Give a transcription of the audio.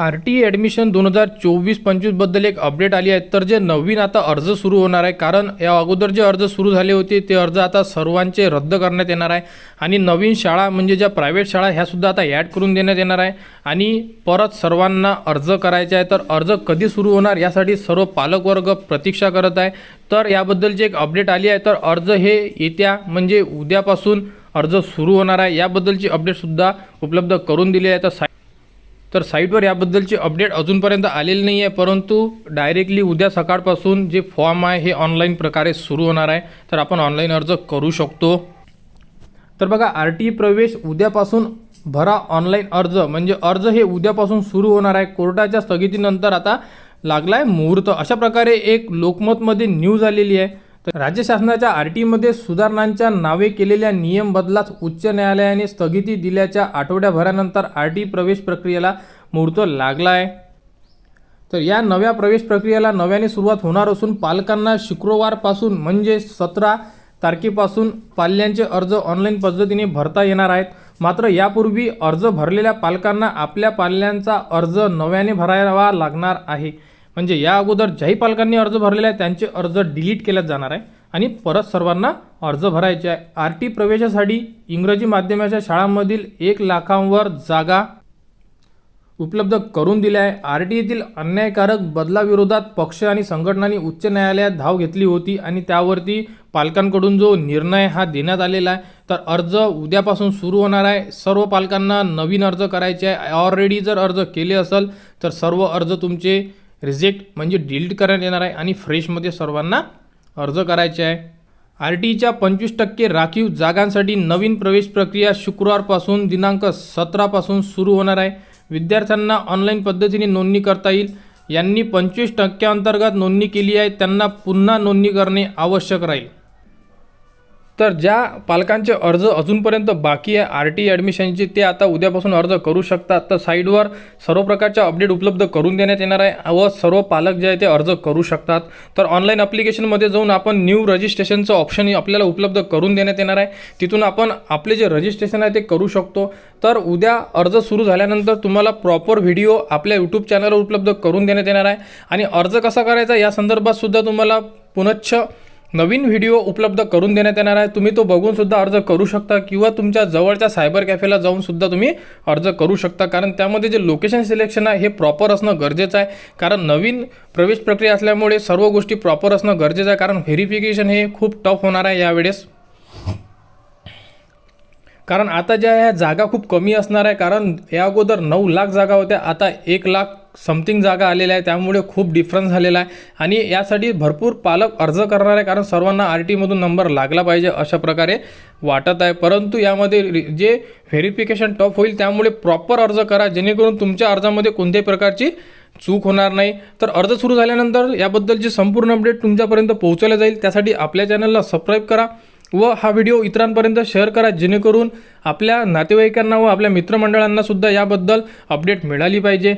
R T admission दोन हजार चोवीस पंचवीसबद्दल एक अपडेट आली आहे. तर जे नवीन आता अर्ज सुरू होणार आहे कारण या अगोदर जे अर्ज सुरू झाले होते ते अर्ज आता सर्वांचे रद्द करण्यात येणार आहे. आणि नवीन शाळा म्हणजे ज्या प्रायव्हेट शाळा ह्यासुद्धा आता ॲड करून देण्यात येणार आहे. आणि परत सर्वांना अर्ज करायचे आहे. तर अर्ज कधी सुरू होणार यासाठी सर्व पालकवर्ग प्रतीक्षा करत आहे. तर याबद्दलची एक अपडेट आली आहे तर अर्ज हे येत्या म्हणजे उद्यापासून अर्ज सुरू होणार आहे. याबद्दलची अपडेटसुद्धा उपलब्ध करून दिली आहे. तर तर साईटवर याबद्दलचे अपडेट अजूनपर्यंत आलेले नाही आहे परंतु डायरेक्टली उद्या सकाळपासून जे फॉर्म आहे हे ऑनलाईन प्रकारे सुरू होणार आहे. तर आपण ऑनलाईन अर्ज करू शकतो. तर बघा आर टी प्रवेश उद्यापासून भरा ऑनलाईन अर्ज. म्हणजे अर्ज हे उद्यापासून सुरू होणार आहे. कोर्टाच्या स्थगितीनंतर आता लागला आहे मुहूर्त. अशा प्रकारे एक लोकमतमध्ये न्यूज आलेली आहे. तर राज्य शासनाच्या आर टीमध्ये सुधारणांच्या नावे केलेल्या नियम बदलास उच्च न्यायालयाने स्थगिती दिल्याच्या आठवड्याभरानंतर आर टी प्रवेश प्रक्रियेला मुहूर्त लागला आहे तर या नव्या प्रवेश प्रक्रियेला नव्याने सुरुवात होणार असून पालकांना शुक्रवारपासून म्हणजे सतरा तारखेपासून पाल्यांचे अर्ज ऑनलाईन पद्धतीने भरता येणार आहेत. मात्र यापूर्वी अर्ज भरलेल्या पालकांना आपल्या पाल्यांचा अर्ज नव्याने भरावा लागणार आहे. म्हणजे या अगोदर ज्याही पालकांनी अर्ज भरलेला आहे त्यांचे अर्ज डिलीट केल्या जाणार आहे. आणि परत सर्वांना अर्ज भरायचे आहे. आर टी प्रवेशासाठी इंग्रजी माध्यमाच्या शाळांमधील एक लाखांवर जागा उपलब्ध करून दिल्या आहे. आर टी येथील अन्यायकारक बदलाविरोधात पक्ष आणि संघटनांनी उच्च न्यायालयात धाव घेतली होती आणि त्यावरती पालकांकडून जो निर्णय हा देण्यात आलेला आहे तर अर्ज उद्यापासून सुरू होणार आहे. सर्व पालकांना नवीन अर्ज करायचे आहे. ऑलरेडी जर अर्ज केले असेल तर सर्व अर्ज तुमचे रिजेक्ट म्हणजे डिलीट करण्यात येणार आहे आणि फ्रेशमध्ये सर्वांना अर्ज करायचे आहे. आर टीच्या पंचवीस टक्के राखीव जागांसाठी नवीन प्रवेश प्रक्रिया शुक्रवारपासून दिनांक सतरापासून सुरू होणार आहे. विद्यार्थ्यांना ऑनलाईन पद्धतीने नोंदणी करता येईल. यांनी पंचवीस टक्क्याअंतर्गत नोंदणी केली आहे. त्यांना पुन्हा नोंदणी करणे आवश्यक राहील. तर ज्या पालकांचे अर्ज अजूनपर्यंत बाकी आहे आर टी ॲडमिशनचे ते आता उद्यापासून अर्ज करू शकतात. तर साईडवर सर्व प्रकारच्या अपडेट उपलब्ध करून देण्यात येणार आहे व सर्व पालक जे आहे ते अर्ज करू शकतात. तर ऑनलाईन ॲप्लिकेशनमध्ये जाऊन आपण न्यू रजिस्ट्रेशनचं ऑप्शन आपल्याला उपलब्ध करून देण्यात येणार आहे. तिथून आपण आपले जे रजिस्ट्रेशन आहे ते करू शकतो. तर उद्या अर्ज सुरू झाल्यानंतर तुम्हाला प्रॉपर व्हिडिओ आपल्या यूट्यूब चॅनलवर उपलब्ध करून देण्यात येणार आहे. आणि अर्ज कसा करायचा या संदर्भात सुद्धा तुम्हाला पुनच्छ नवीन व्हिडिओ उपलब्ध करून देण्यात येणार आहे. तुम्ही तो बघून सुद्धा अर्ज करू शकता किंवा तुमच्या जवळच्या सायबर कॅफेला जाऊन सुद्धा तुम्ही अर्ज करू शकता. कारण त्यामध्ये जे लोकेशन सिलेक्शन आहे हे प्रॉपर असणं गरजेचं आहे. कारण नवीन प्रवेश प्रक्रिया असल्यामुळे सर्व गोष्टी प्रॉपर असणं गरजेचं आहे. कारण व्हेरिफिकेशन हे खूप टफ होणार आहे यावेळेस. कारण आता ज्या ह्या जागा खूप कमी असणार आहे. कारण या अगोदर नऊ लाख जागा होत्या आता एक लाख समथिंग जागा आलेल्या आहे त्यामुळे खूप डिफरन्स झालेला आहे. आणि यासाठी भरपूर पालक अर्ज करणार आहे कारण सर्वांना आर टीमधून नंबर लागला पाहिजे अशा प्रकारे वाटत आहे. परंतु यामध्ये जे व्हेरिफिकेशन टफ होईल त्यामुळे प्रॉपर अर्ज करा जेणेकरून तुमच्या अर्जामध्ये कोणत्याही प्रकारची चूक होणार नाही. तर अर्ज सुरू झाल्यानंतर याबद्दलची संपूर्ण अपडेट तुमच्यापर्यंत पोहोचवल्या जाईल त्यासाठी आपल्या चॅनलला सबस्क्राईब करा व हा व्हिडिओ इतरांपर्यंत शेअर करा जेणेकरून आपल्या नातेवाईकांना व आपल्या मित्रमंडळांनासुद्धा याबद्दल अपडेट मिळाली पाहिजे.